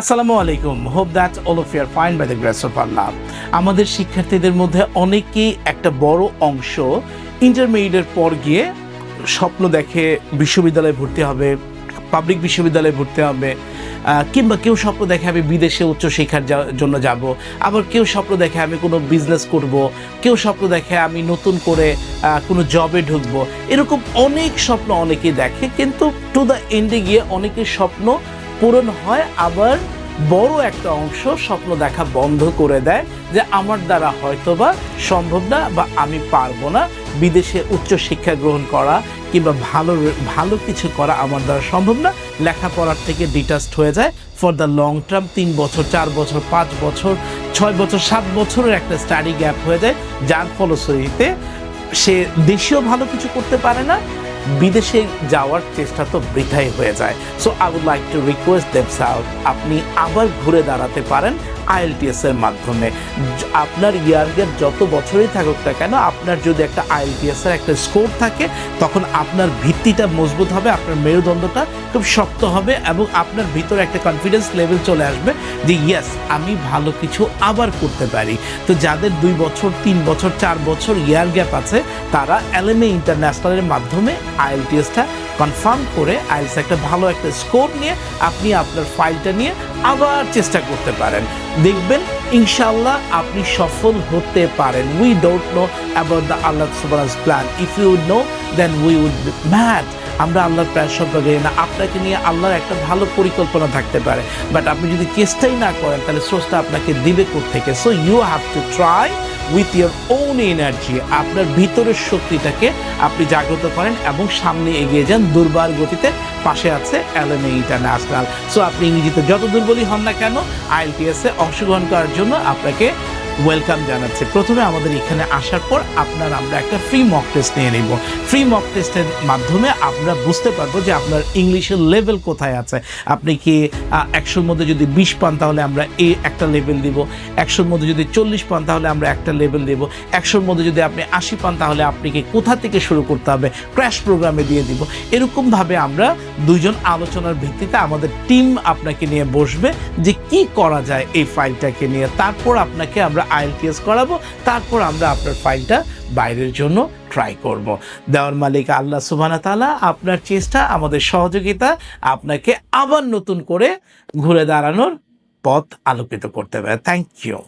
আসসালামু আলাইকুম। Hope that all of your fine by the grace of Allah আমাদের শিক্ষার্থীদের মধ্যে অনেকেই একটা বড় অংশ ইন্টারমিডিয়েটের পর গিয়ে স্বপ্ন দেখে বিশ্ববিদ্যালয়ে ভর্তি হবে পাবলিক বিশ্ববিদ্যালয়ে ভর্তি হবে কিংবা কেউ স্বপ্ন দেখে আমি বিদেশে উচ্চশিক্ষার জন্য যাব, আবার কেউ স্বপ্ন দেখে আমি কোনো বিজনেস করব, কেউ স্বপ্ন দেখে আমি নতুন করে কোনো জবে ঢুকবো। এরকম অনেক স্বপ্ন অনেকেই দেখে, কিন্তু টু দ্য এন্ডে গিয়ে অনেকের স্বপ্ন পূরণ হয়, আবার বড় একটা অংশ স্বপ্ন দেখা বন্ধ করে দেয় যে আমার দ্বারা হয়তোবা সম্ভব না বা আমি পারব না। বিদেশে উচ্চ শিক্ষা গ্রহণ করা কিংবা ভালো ভালো কিছু করা আমার দ্বারা সম্ভব না। লেখাপড়ার থেকে ডিটাচড হয়ে যায়। ফর দ্য লং টার্ম তিন বছর, চার বছর, পাঁচ বছর, ছয় বছর, সাত বছরের একটা স্টাডি গ্যাপ হয়ে যায়। যার ফলশ্রুতিতে সে দেশেও ভালো কিছু করতে পারে না বিদেশে যাওয়ার চেষ্টা তো বৃথাই হয়ে যায়। So I would like to request দেবসাউ আপনি আবার ঘুরে দাঁড়াতে পারেন। আইএলটিএস এর মাধ্যমে। আপনার ইয়ার্গের যত বছরই থাকুক না কেন, আপনার যদি একটা আইএলটিএস এর একটা স্কোর থাকে, তখন আপনার ভিত্তিটা মজবুত হবে, আপনার মেরুদণ্ডটা খুব শক্ত হবে এবং আপনার ভিতরে একটা কনফিডেন্স লেভেল চলে আসবে যে ইয়েস আমি ভালো কিছু আবার করতে পারি। তো যাদের দুই বছর, তিন বছর, চার বছর ইয়ার গ্যাপ আছে, তারা এলএমএ ইন্টারন্যাশনালের মাধ্যমে আইএলটিএসটা কনফার্ম করে আইএলস একটা ভালো একটা স্কোর নিয়ে, আপনি আপনার ফাইলটা নিয়ে আবার চেষ্টা করতে পারেন। দেখবেন ইনশাল্লাহ আপনি সফল হতে পারেন। We don't know about the Allah সুবরাজ plan if you know then we would mad আমরা আল্লাহর প্রায় সম্পর্কে না। আপনাকে নিয়ে আল্লাহর একটা ভালো পরিকল্পনা থাকতে পারে। বাট আপনি যদি চেষ্টাই না করেন, তাহলে সোর্সটা আপনাকে দিবে থেকে so you have to try with your own energy আপনার ভিতরের শক্তিটাকে আপনি জাগ্রত করেন এবং সামনে এগিয়ে যান, দুর্বার গতিতে পাশে আছে অ্যালেমে ইন্টারন্যাশনাল সো আপনি ইংরেজিতে যত দুর্বলই হন না কেন আইএলটিএসে অংশগ্রহণ করার জন্য আপনাকে ওয়েলকাম জানাচ্ছে। প্রথমে আমাদের এখানে আসার পর আপনার আমরা একটা ফ্রি মক টেস্ট নিয়ে নিব। ফ্রি মক টেস্টের মাধ্যমে আমরা বুঝতে পারব যে আপনার ইংলিশের লেভেল কোথায় আছে। আপনি কি একশোর মধ্যে যদি বিশ পান তাহলে আমরা এ একটা লেভেল দিব। একশোর মধ্যে যদি চল্লিশ পান তাহলে আমরা একটা লেভেল দেব। একশোর মধ্যে যদি আপনি আশি পান তাহলে আপনাকে কোথা থেকে শুরু করতে হবে ক্র্যাশ প্রোগ্রামে দিয়ে দিব। এরকমভাবে আমরা দুইজন আলোচনার ভিত্তিতে আমাদের টিম আপনাকে নিয়ে বসবে যে কি করা যায় এই ফাইলটাকে নিয়ে। তারপর আপনাকে আমরা আইএলটিএস করাবো, তারপর আমরা আপনার ফাইলটা বাইরের জন্য ট্রাই করব। দেওয়ার মালিক আল্লাহ সুবানা তালা আপনার চেষ্টা, আমাদের সহযোগিতা আপনাকে আবার নতুন করে ঘুরে দাঁড়ানোর পথ আলোকিত করতে পারে। Thank you